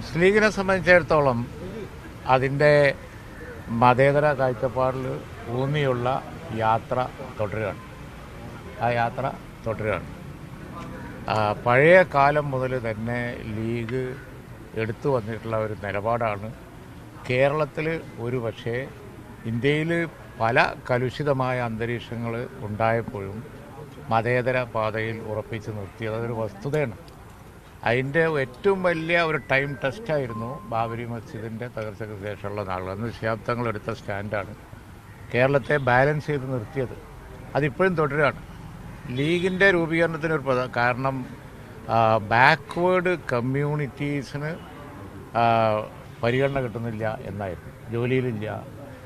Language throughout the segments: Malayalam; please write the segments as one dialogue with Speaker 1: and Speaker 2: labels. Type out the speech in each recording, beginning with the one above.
Speaker 1: മുസ്ലിം സംബന്ധിച്ചിടത്തോളം അതിന്റെ മതേതര കാഴ്ചപ്പാടിൽ ഊന്നിയുള്ള യാത്ര തുടരുകയാണ്. ആ യാത്ര തുടരുകയാണ്. പഴയ കാലം മുതൽ തന്നെ ലീഗ് എടുത്തു വന്നിട്ടുള്ള ഒരു നിലപാടാണ്. കേരളത്തിൽ ഒരു പക്ഷേ ഇന്ത്യയിൽ പല കലുഷിതമായ അന്തരീക്ഷങ്ങൾ ഉണ്ടായപ്പോഴും മതേതര പാതയിൽ ഉറപ്പിച്ച് നിർത്തിയത് അതൊരു വസ്തുതയാണ്. അതിന്റെ ഏറ്റവും വലിയ ഒരു ടൈം ടെസ്റ്റായിരുന്നു ബാബരി മസ്ജിദിന്റെ തകർച്ചയ്ക്ക് ശേഷമുള്ള നാളുകൾ അന്ന് ശാബ്ദങ്ങൾ എടുത്ത സ്റ്റാൻഡാണ്. കേരളത്തെ ബാലൻസ് ചെയ്ത് നിർത്തിയത്. അതിപ്പോഴും തുടരുകയാണ് ലീഗിന്റെ രൂപീകരണത്തിന് ഒരു കാരണം ബാക്ക്വേഡ് കമ്മ്യൂണിറ്റീസിന് പരിഗണന കിട്ടുന്നില്ല എന്നായിരുന്നു. ജോലിയിലില്ല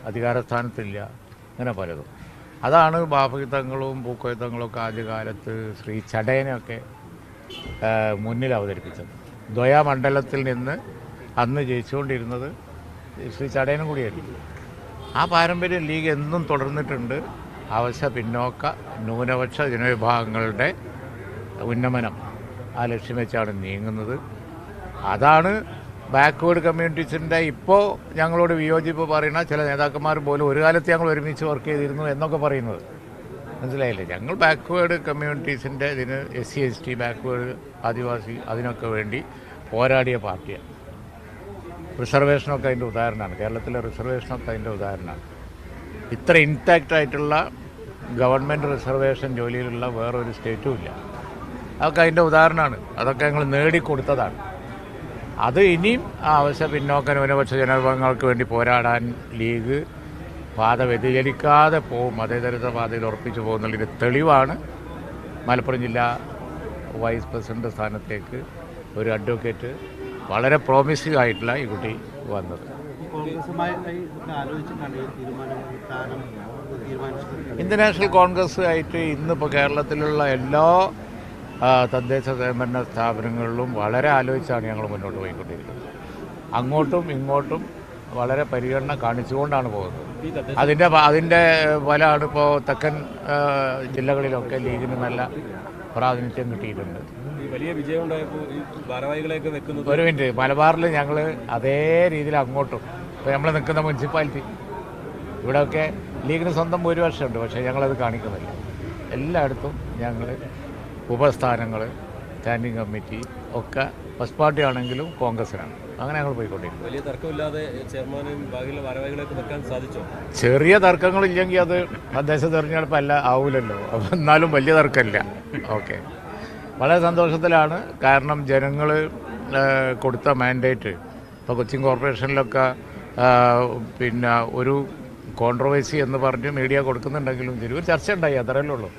Speaker 1: അധികാരസ്ഥാനത്തില്ല അങ്ങനെ പലതും. അതാണ് ബാഫയുദ്ധങ്ങളും പൂക്കോയുദ്ധങ്ങളും ഒക്കെ ആദ്യകാലത്ത് ശ്രീ ചടയനെയൊക്കെ ആ, മുന്നിൽ അവതരിപ്പിച്ചത്. ദ്വയാമണ്ഡലത്തിൽ നിന്ന് അന്ന് ജയിച്ചുകൊണ്ടിരുന്നത് ശ്രീ ചടയനും കൂടിയായിരുന്നു ആ പാരമ്പര്യം ലീഗ് എന്നും തുടർന്നിട്ടുണ്ട്. അവശ്യ പിന്നോക്ക ന്യൂനപക്ഷ ജനവിഭാഗങ്ങളുടെ ഉന്നമനം ആ ലക്ഷ്യം വെച്ചാണ് നീങ്ങുന്നത്. അതാണ് ബാക്ക്വേഡ് കമ്മ്യൂണിറ്റീസിന്റെ ഇപ്പോൾ ഞങ്ങളോട് വിയോജിപ്പ് പറയുന്ന ചില നേതാക്കന്മാർ പോലും ഒരു കാലത്ത് ഞങ്ങൾ ഒരുമിച്ച് വർക്ക് ചെയ്തിരുന്നു എന്നൊക്കെ പറയുന്നത്. മനസ്സിലായില്ലേ? ഞങ്ങൾ ബാക്ക്വേഡ് കമ്മ്യൂണിറ്റീസിന്റെ ഇതിന് S C S T backward Adivasi അതിനൊക്കെ വേണ്ടി പോരാടിയ പാർട്ടിയാണ്. റിസർവേഷനൊക്കെ അതിന്റെ ഉദാഹരണമാണ്. കേരളത്തിലെ റിസർവേഷനൊക്കെ അതിന്റെ ഉദാഹരണമാണ്. ഇത്ര ഇൻടാക്റ്റ് ആയിട്ടുള്ള ഗവൺമെന്റ് റിസർവേഷൻ ജോലിയിലുള്ള വേറൊരു സ്റ്റേറ്റും ഇല്ല. അതൊക്കെ അതിന്റെ ഉദാഹരണമാണ്. അതൊക്കെ ഞങ്ങൾ നേടിക്കൊടുത്തതാണ്. അത് ഇനിയും ആ പിന്നോക്ക ന്യൂനപക്ഷ ജനവിഭാഗങ്ങൾക്ക് വേണ്ടി പോരാടാൻ ലീഗ് പാത വ്യതിചലിക്കാതെ പോവും. മതേതരത്വ പാതയിൽ ഉറപ്പിച്ചു പോകുന്നതിന്റെ തെളിവാണ്. മലപ്പുറം ജില്ലാ വൈസ് പ്രസിഡന്റ് സ്ഥാനത്തേക്ക് ഒരു അഡ്വക്കേറ്റ് വളരെ പ്രോമിസിംഗ് ആയിട്ടുള്ള ഈ കുട്ടി വന്നത്. ഇന്ത്യൻ നാഷണൽ കോൺഗ്രസ് ആയിട്ട് ഇന്നിപ്പോൾ കേരളത്തിലുള്ള എല്ലാ തദ്ദേശ സ്വയംഭരണ സ്ഥാപനങ്ങളിലും വളരെ ആലോചിച്ചാണ് ഞങ്ങൾ മുന്നോട്ട് പോയിക്കൊണ്ടിരിക്കുന്നത്. അങ്ങോട്ടും ഇങ്ങോട്ടും വളരെ പരിഗണന കാണിച്ചുകൊണ്ടാണ് പോകുന്നത്. അതിന്റെ അതിന്റെ ഫലമാണ് ഇപ്പോൾ തെക്കൻ ജില്ലകളിലൊക്കെ ലീഗിന് നല്ല പ്രാതിനിധ്യം കിട്ടിയിട്ടുണ്ട്.
Speaker 2: വലിയ വിജയം ഈ ഭാരവാഹികളെയൊക്കെ വെക്കുന്നത്
Speaker 1: ഒരു മിനിറ്റ് മലബാറിൽ ഞങ്ങൾ അതേ രീതിയിൽ അങ്ങോട്ടും. ഇപ്പോൾ നമ്മൾ നിൽക്കുന്ന മുനിസിപ്പാലിറ്റി. ഇവിടെയൊക്കെ ലീഗിന് സ്വന്തം ഭൂരിപക്ഷമുണ്ട് പക്ഷേ ഞങ്ങളത് കാണിക്കുന്നില്ല. എല്ലായിടത്തും ഞങ്ങൾ ഉപസ്ഥാനങ്ങൾ സ്റ്റാൻഡിംഗ് കമ്മിറ്റി ഒക്കെ ഫസ്റ്റ് പാർട്ടി ആണെങ്കിലും കോൺഗ്രസിനാണ് അങ്ങനെ ഞങ്ങൾ പോയിക്കൊണ്ടിരിക്കും
Speaker 2: വലിയ തർക്കമില്ലാതെ ചെയർമാനും ബാക്കിയുള്ള ഭാരവാഹികളൊക്കെ വെക്കാൻ സാധിച്ചോ?
Speaker 1: ചെറിയ തർക്കങ്ങളില്ലെങ്കിൽ അത് തദ്ദേശ തെരഞ്ഞെടുപ്പ് അല്ല ആവൂലല്ലോ. അപ്പം എന്നാലും വലിയ തർക്കമില്ല. ഓക്കെ. വളരെ സന്തോഷത്തിലാണ്. കാരണം ജനങ്ങൾ കൊടുത്ത മാൻഡേറ്റ് ഇപ്പോൾ കൊച്ചിൻ കോർപ്പറേഷനിലൊക്കെ പിന്നെ ഒരു കോൺട്രവേഴ്സി എന്ന് പറഞ്ഞ് മീഡിയ കൊടുക്കുന്നുണ്ടെങ്കിലും ശരി ഒരു ചർച്ച ഉണ്ടായി അത്രയല്ലേ ഉള്ളൂ.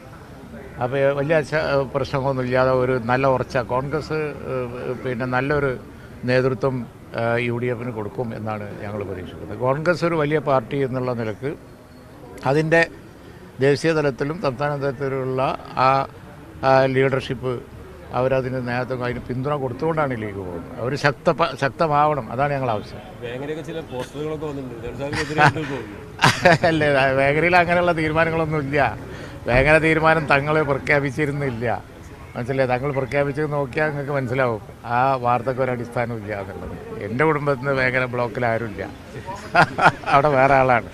Speaker 1: അപ്പോൾ വലിയ പ്രശ്നങ്ങളൊന്നുമില്ലാതെ പ്രശ്നമൊന്നുമില്ലാതെ ഒരു നല്ല ഉറച്ച കോൺഗ്രസ് പിന്നെ നല്ലൊരു നേതൃത്വം യു ഡി എഫിന് കൊടുക്കും എന്നാണ് ഞങ്ങൾ പ്രതീക്ഷിക്കുന്നത്. കോൺഗ്രസ് ഒരു വലിയ പാർട്ടി എന്നുള്ള നിലയ്ക്ക് അതിന്റെ ദേശീയ തലത്തിലും സംസ്ഥാന തലത്തിലുള്ള ആ ലീഡർഷിപ്പ് അവരതിന് നേതൃത്വം അതിന് പിന്തുണ കൊടുത്തുകൊണ്ടാണ് ലീഗ് പോകുന്നത്. അവർ ശക്ത ശക്തമാവണം. അതാണ് ഞങ്ങൾ ആവശ്യം. അല്ലേ വേങ്ങരയിൽ അങ്ങനെയുള്ള തീരുമാനങ്ങളൊന്നും ഇല്ല വേങ്ങര തീരുമാനം തങ്ങൾ പ്രഖ്യാപിച്ചിരുന്നില്ല. മനസ്സിലായി? തങ്ങൾ പ്രഖ്യാപിച്ചത് നോക്കിയാൽ നിങ്ങൾക്ക് മനസ്സിലാവും. ആ വാർത്തക്ക് ഒരു അടിസ്ഥാനമില്ല എന്നുള്ളത്. എന്റെ കുടുംബത്തിൽ നിന്ന് വേങ്ങര ബ്ലോക്കിൽ ആരുമില്ല. അവിടെ വേറെ ആളാണ്.